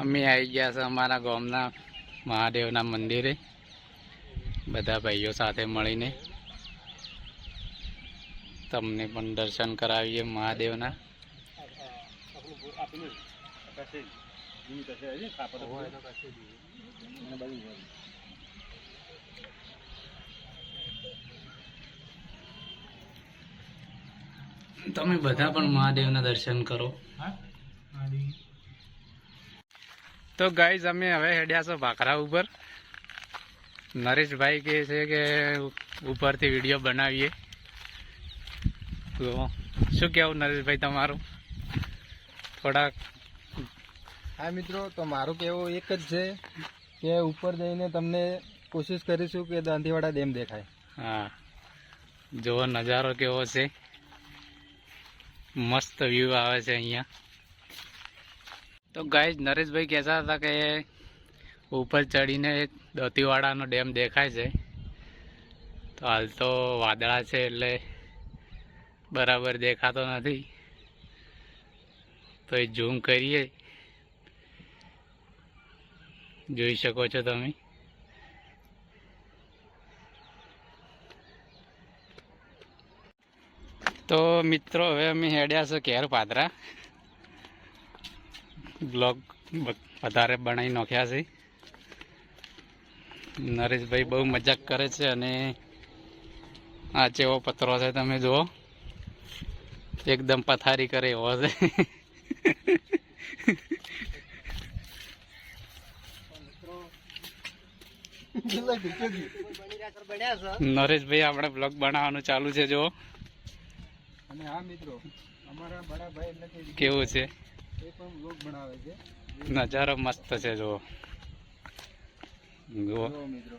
અમે આવી ગયા છે અમારા ગામના મહાદેવના મંદિરે. બધા ભાઈઓ સાથે મળીને તમને પણ દર્શન કરાવીએ મહાદેવના. તમે બધા પણ મહાદેવના દર્શન કરો. તો ગાઈઝ અમે હવે હેડ્યા છો ભાખરા ઉપર. નરેશભાઈ કહે છે કે ઉપરથી વીડિયો બનાવીએ. તો શું કહેવું નરેશભાઈ તમારું? થોડાક હા મિત્રો તો મારું કહેવું એક જ છે કે ઉપર જઈને તમને કોશિશ કરીશું કે દાંતીવાડા ડેમ દેખાય. હા. જોવો નજારો કેવો છે. મસ્ત વ્યૂ આવે છે અહીંયા. તો ગાઈઝ નરેશભાઈ કહેતા હતા કે ઉપર ચડીને દતીવાડાનો ડેમ દેખાય છે. તો હાલ તો વાદળા છે એટલે બરાબર દેખાતો નથી. તો એ ઝૂમ કરીએ. જોઈ શકો છો તમે. તો મિત્રો હવે અમે હેડ્યા છે ઘેર પાદરા. બ્લોગ વધારે બનાવી નાખ્યા છે. નરેશભાઈ બહુ મજાક કરે છે અને આ ચેવો પતરો છે તમે જુઓ. એકદમ પથારી કરે એવો છે. નરેશભાઈ આપણે બ્લોગ બનાવવાનું ચાલુ છે જુઓ. અને હા મિત્રો અમારા બડા ભાઈ એટલે કે કેવું છે? એ પણ બ્લોગ બનાવે છે. નજારો મસ્ત છે જો જુઓ. જો મિત્રો.